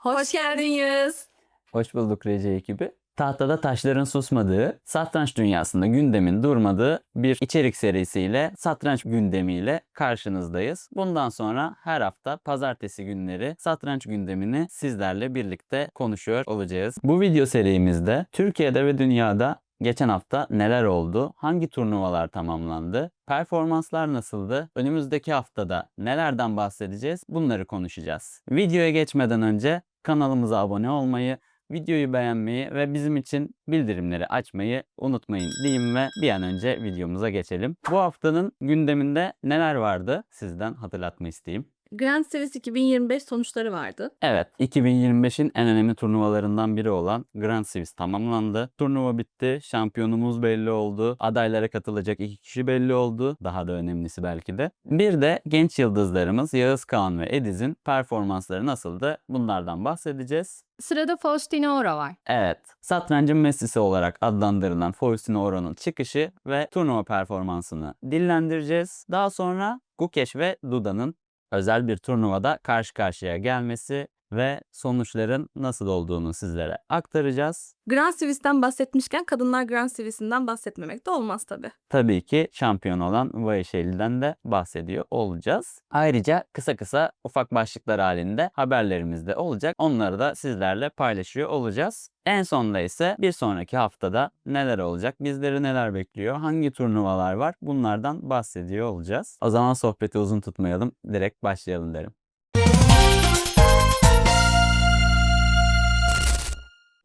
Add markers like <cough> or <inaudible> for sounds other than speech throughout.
Hoş geldiniz. Hoş bulduk Rece ekibi. Tahtada taşların susmadığı, satranç dünyasında gündemin durmadığı bir içerik serisiyle satranç gündemiyle karşınızdayız. Bundan sonra her hafta pazartesi günleri satranç gündemini sizlerle birlikte konuşuyor olacağız. Bu video serimizde Türkiye'de ve dünyada Geçen hafta neler oldu? Hangi turnuvalar tamamlandı? Performanslar nasıldı? Önümüzdeki haftada nelerden bahsedeceğiz? Bunları konuşacağız. Videoya geçmeden önce kanalımıza abone olmayı, videoyu beğenmeyi ve bizim için bildirimleri açmayı unutmayın diyeyim ve bir an önce videomuza geçelim. Bu haftanın gündeminde neler vardı? Sizden hatırlatma isteyeyim. Grand Series 2025 sonuçları vardı. Evet, 2025'in en önemli turnuvalarından biri olan Grand Swiss tamamlandı. Turnuva bitti, şampiyonumuz belli oldu, adaylara katılacak iki kişi belli oldu. Daha da önemlisi belki de. Bir de genç yıldızlarımız Yağız Kağan ve Ediz'in performansları nasıldı? Bunlardan bahsedeceğiz. Sırada Faustino Ora var. Evet, satrancın Messi'si olarak adlandırılan Faustino Ora'nın çıkışı ve turnuva performansını dillendireceğiz. Daha sonra Gukesh ve Duda'nın özel bir turnuvada karşı karşıya gelmesi ve sonuçların nasıl olduğunu sizlere aktaracağız. Grand Swiss'ten bahsetmişken kadınlar Grand Swiss'inden bahsetmemek de olmaz tabii. Tabii ki şampiyon olan Vahişeli'den de bahsediyor olacağız. Ayrıca kısa kısa ufak başlıklar halinde haberlerimiz de olacak. Onları da sizlerle paylaşıyor olacağız. En sonunda ise bir sonraki haftada neler olacak, bizleri neler bekliyor, hangi turnuvalar var bunlardan bahsediyor olacağız. O zaman sohbeti uzun tutmayalım, direkt başlayalım derim.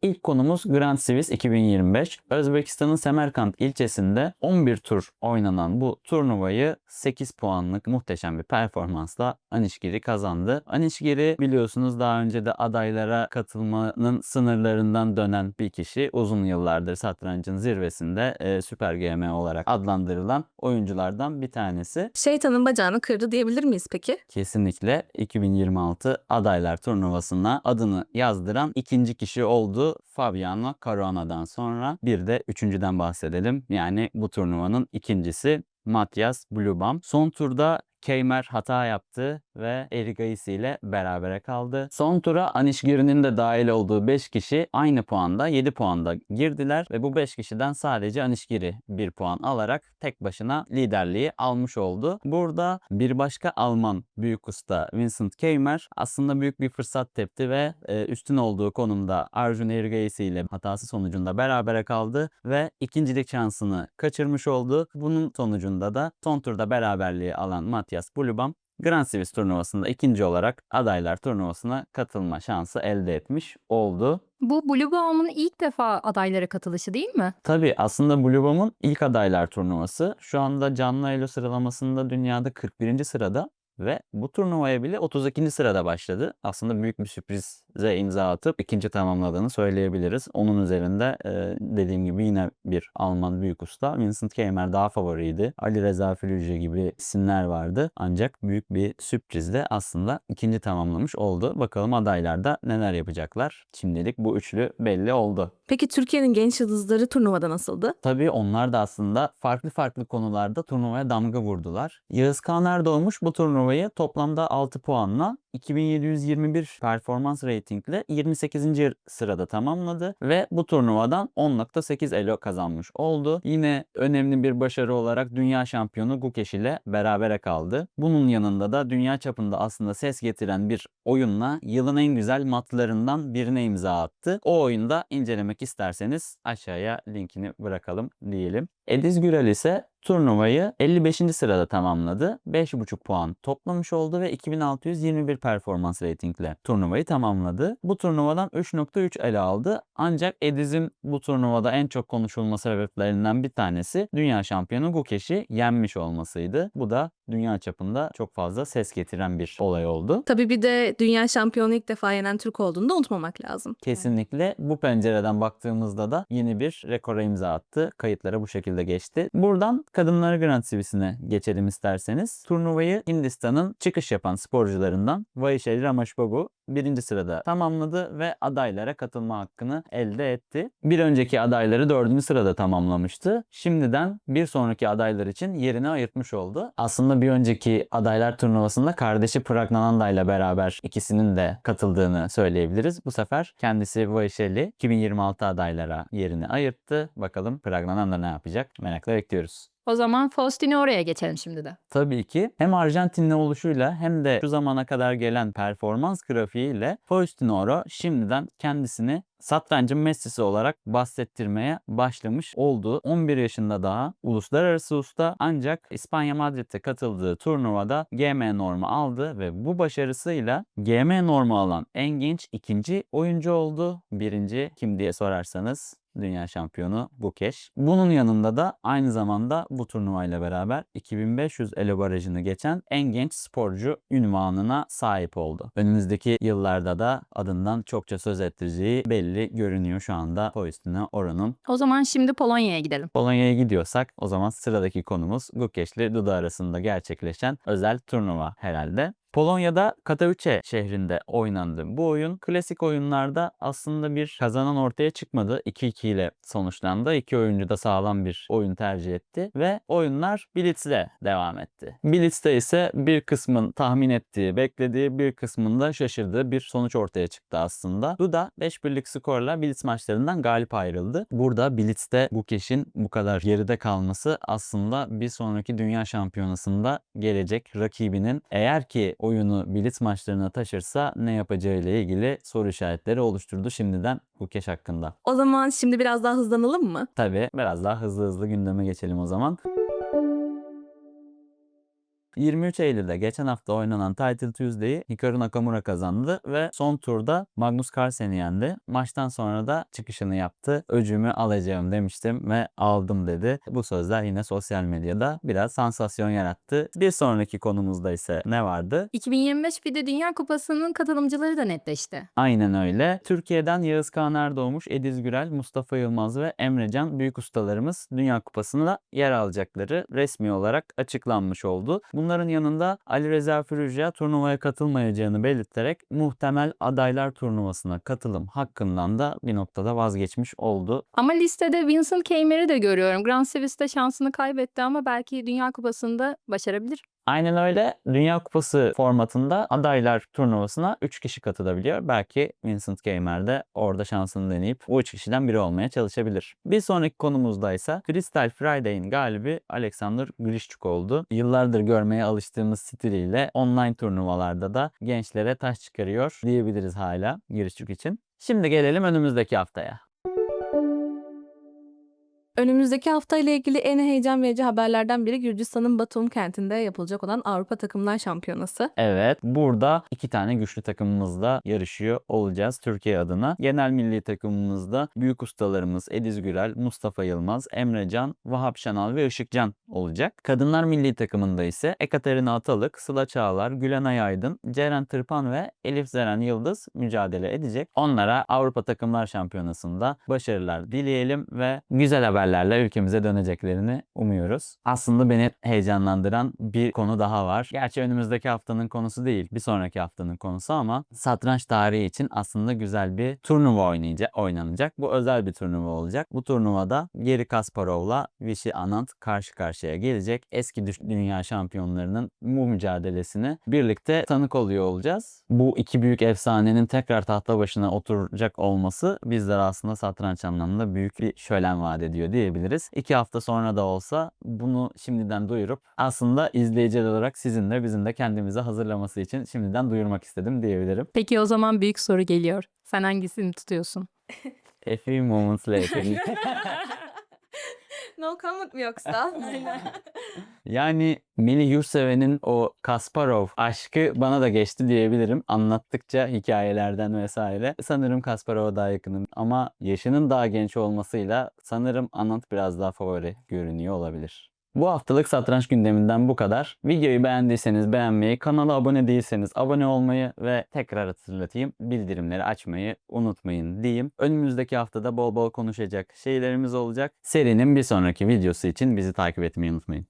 İlk konumuz Grand Swiss 2025. Özbekistan'ın Semerkant ilçesinde 11 tur oynanan bu turnuvayı 8 puanlık muhteşem bir performansla Anişgiri kazandı. Anişgiri biliyorsunuz daha önce de adaylara katılmanın sınırlarından dönen bir kişi. Uzun yıllardır satrancın zirvesinde e, Süper GM olarak adlandırılan oyunculardan bir tanesi. Şeytanın bacağını kırdı diyebilir miyiz peki? Kesinlikle 2026 adaylar turnuvasına adını yazdıran ikinci kişi oldu. Fabiano Caruana'dan sonra bir de üçüncüden bahsedelim. Yani bu turnuvanın ikincisi Matias Blubam. Son turda Keymer hata yaptı ve Erigayisi ile berabere kaldı. Son tura Anişgiri'nin de dahil olduğu 5 kişi aynı puanda 7 puanda girdiler ve bu 5 kişiden sadece Anişgiri 1 puan alarak tek başına liderliği almış oldu. Burada bir başka Alman büyük usta Vincent Keymer aslında büyük bir fırsat tepti ve e, üstün olduğu konumda Arjun Erigayisi ile hatası sonucunda berabere kaldı ve ikincilik şansını kaçırmış oldu. Bunun sonucunda da son turda beraberliği alan Matias Blubam Grand Swiss turnuvasında ikinci olarak adaylar turnuvasına katılma şansı elde etmiş oldu. Bu Blue Bomb'un ilk defa adaylara katılışı değil mi? Tabii aslında Blue Bomb'un ilk adaylar turnuvası şu anda canlı elo sıralamasında dünyada 41. sırada ve bu turnuvaya bile 32. sırada başladı. Aslında büyük bir sürprize imza atıp ikinci tamamladığını söyleyebiliriz. Onun üzerinde e, dediğim gibi yine bir Alman büyük usta. Vincent Keymer daha favoriydi. Ali Reza Filüce gibi isimler vardı. Ancak büyük bir sürprizle aslında ikinci tamamlamış oldu. Bakalım adaylarda neler yapacaklar. Şimdilik bu üçlü belli oldu. Peki Türkiye'nin genç yıldızları turnuvada nasıldı? Tabii onlar da aslında farklı farklı konularda turnuvaya damga vurdular. Yağız Kağan doğmuş bu turnuvayı toplamda 6 puanla 2721 performans ratingle 28. sırada tamamladı ve bu turnuvadan 10.8 elo kazanmış oldu. Yine önemli bir başarı olarak dünya şampiyonu Gukesh ile berabere kaldı. Bunun yanında da dünya çapında aslında ses getiren bir oyunla yılın en güzel matlarından birine imza attı. O oyunda incelemek isterseniz aşağıya linkini bırakalım diyelim. Ediz Gürel ise turnuvayı 55. sırada tamamladı. 5.5 puan toplamış oldu ve 2621 performans ratingle turnuvayı tamamladı. Bu turnuvadan 3.3 ele aldı. Ancak Ediz'in bu turnuvada en çok konuşulma sebeplerinden bir tanesi dünya şampiyonu Gukesh'i yenmiş olmasıydı. Bu da dünya çapında çok fazla ses getiren bir olay oldu. Tabii bir de dünya şampiyonu ilk defa yenen Türk olduğunu da unutmamak lazım. Kesinlikle bu pencereden baktığımızda da yeni bir rekora imza attı. Kayıtlara bu şekilde geçti. Buradan kadınlar Grand Swiss'ine geçelim isterseniz. Turnuvayı Hindistan'ın çıkış yapan sporcularından Vahişeli Ramashbabu birinci sırada tamamladı ve adaylara katılma hakkını elde etti. Bir önceki adayları dördüncü sırada tamamlamıştı. Şimdiden bir sonraki adaylar için yerini ayırtmış oldu. Aslında bir önceki adaylar turnuvasında kardeşi Pragnananda ile beraber ikisinin de katıldığını söyleyebiliriz. Bu sefer kendisi Vaishali 2026 adaylara yerini ayırttı. Bakalım Pragnananda ne yapacak? Merakla bekliyoruz. O zaman Faustini oraya geçelim şimdi de. Tabii ki hem Arjantinli oluşuyla hem de şu zamana kadar gelen performans grafiğiyle Faustino şimdiden kendisini satrancın Messi'si olarak bahsettirmeye başlamış oldu. 11 yaşında daha uluslararası usta ancak İspanya Madrid'e katıldığı turnuvada GM normu aldı ve bu başarısıyla GM normu alan en genç ikinci oyuncu oldu. Birinci kim diye sorarsanız dünya şampiyonu Bukeş. Bunun yanında da aynı zamanda bu turnuvayla beraber 2500 elo barajını geçen en genç sporcu ünvanına sahip oldu. Önümüzdeki yıllarda da adından çokça söz ettireceği belli görünüyor şu anda Faustino Oran'ın. O zaman şimdi Polonya'ya gidelim. Polonya'ya gidiyorsak o zaman sıradaki konumuz Gukeş ile Duda arasında gerçekleşen özel turnuva herhalde. Polonya'da Katowice şehrinde oynandı. Bu oyun klasik oyunlarda aslında bir kazanan ortaya çıkmadı. 2-2 ile sonuçlandı. İki oyuncu da sağlam bir oyun tercih etti ve oyunlar Blitz'le devam etti. Blitz'te ise bir kısmın tahmin ettiği, beklediği, bir kısmında şaşırdığı bir sonuç ortaya çıktı aslında. Duda 5 birlik skorla Blitz maçlarından galip ayrıldı. Burada Blitz'te Gukeş'in bu kadar geride kalması aslında bir sonraki dünya şampiyonasında gelecek rakibinin eğer ki oyunu Blitz maçlarına taşırsa ne yapacağı ile ilgili soru işaretleri oluşturdu şimdiden Gukeş hakkında. O zaman şimdi biraz daha hızlanalım mı? Tabii biraz daha hızlı hızlı gündeme geçelim o zaman. 23 Eylül'de geçen hafta oynanan Title Tuesday'i Hikaru Nakamura kazandı ve son turda Magnus Carlsen'i yendi. Maçtan sonra da çıkışını yaptı. Öcümü alacağım demiştim ve aldım dedi. Bu sözler yine sosyal medyada biraz sansasyon yarattı. Bir sonraki konumuzda ise ne vardı? 2025 FIDE Dünya Kupası'nın katılımcıları da netleşti. Aynen öyle. Türkiye'den Yağız Kağan Erdoğmuş, Ediz Gürel, Mustafa Yılmaz ve Emrecan büyük ustalarımız Dünya Kupası'nda yer alacakları resmi olarak açıklanmış oldu. Bunların yanında Ali Reza Firuzya turnuvaya katılmayacağını belirterek muhtemel adaylar turnuvasına katılım hakkından da bir noktada vazgeçmiş oldu. Ama listede Vincent Keimer'i de görüyorum. Grand Sivas'ta şansını kaybetti ama belki Dünya Kupası'nda başarabilir. Aynen öyle. Dünya Kupası formatında adaylar turnuvasına 3 kişi katılabiliyor. Belki Vincent Gamer de orada şansını deneyip bu 3 kişiden biri olmaya çalışabilir. Bir sonraki konumuzda ise Crystal Friday'in galibi Alexander Grishchuk oldu. Yıllardır görmeye alıştığımız stiliyle online turnuvalarda da gençlere taş çıkarıyor diyebiliriz hala Grishchuk için. Şimdi gelelim önümüzdeki haftaya. Önümüzdeki hafta ile ilgili en heyecan verici haberlerden biri Gürcistan'ın Batum kentinde yapılacak olan Avrupa Takımlar Şampiyonası. Evet, burada iki tane güçlü takımımızla yarışıyor olacağız Türkiye adına. Genel milli takımımızda büyük ustalarımız Ediz Gürel, Mustafa Yılmaz, Emre Can, Vahap Şanal ve Işık Can olacak. Kadınlar milli takımında ise Ekaterina Atalık, Sıla Çağlar, Gülenay Aydın, Ceren Tırpan ve Elif Zeren Yıldız mücadele edecek. Onlara Avrupa Takımlar Şampiyonası'nda başarılar dileyelim ve güzel haberlerle ülkemize döneceklerini umuyoruz. Aslında beni heyecanlandıran bir konu daha var. Gerçi önümüzdeki haftanın konusu değil, bir sonraki haftanın konusu ama satranç tarihi için aslında güzel bir turnuva oynayacak, oynanacak. Bu özel bir turnuva olacak. Bu turnuvada Geri Kasparov'la Vichy Anand karşı karşıya gelecek. Eski dünya şampiyonlarının bu mücadelesini birlikte tanık oluyor olacağız. Bu iki büyük efsanenin tekrar tahta başına oturacak olması bizlere aslında satranç anlamında büyük bir şölen vaat ediyor diyebiliriz. İki hafta sonra da olsa bunu şimdiden duyurup aslında izleyiciler olarak sizin de bizim de kendimize hazırlaması için şimdiden duyurmak istedim diyebilirim. Peki o zaman büyük soru geliyor. Sen hangisini tutuyorsun? <laughs> A few moments later. <laughs> <laughs> no comment mi yoksa? <laughs> Yani Melih Yurtseven'in o Kasparov aşkı bana da geçti diyebilirim. Anlattıkça hikayelerden vesaire. Sanırım Kasparov'a daha yakınım. Ama yaşının daha genç olmasıyla sanırım Anant biraz daha favori görünüyor olabilir. Bu haftalık satranç gündeminden bu kadar. Videoyu beğendiyseniz beğenmeyi, kanala abone değilseniz abone olmayı ve tekrar hatırlatayım bildirimleri açmayı unutmayın diyeyim. Önümüzdeki haftada bol bol konuşacak şeylerimiz olacak. Serinin bir sonraki videosu için bizi takip etmeyi unutmayın.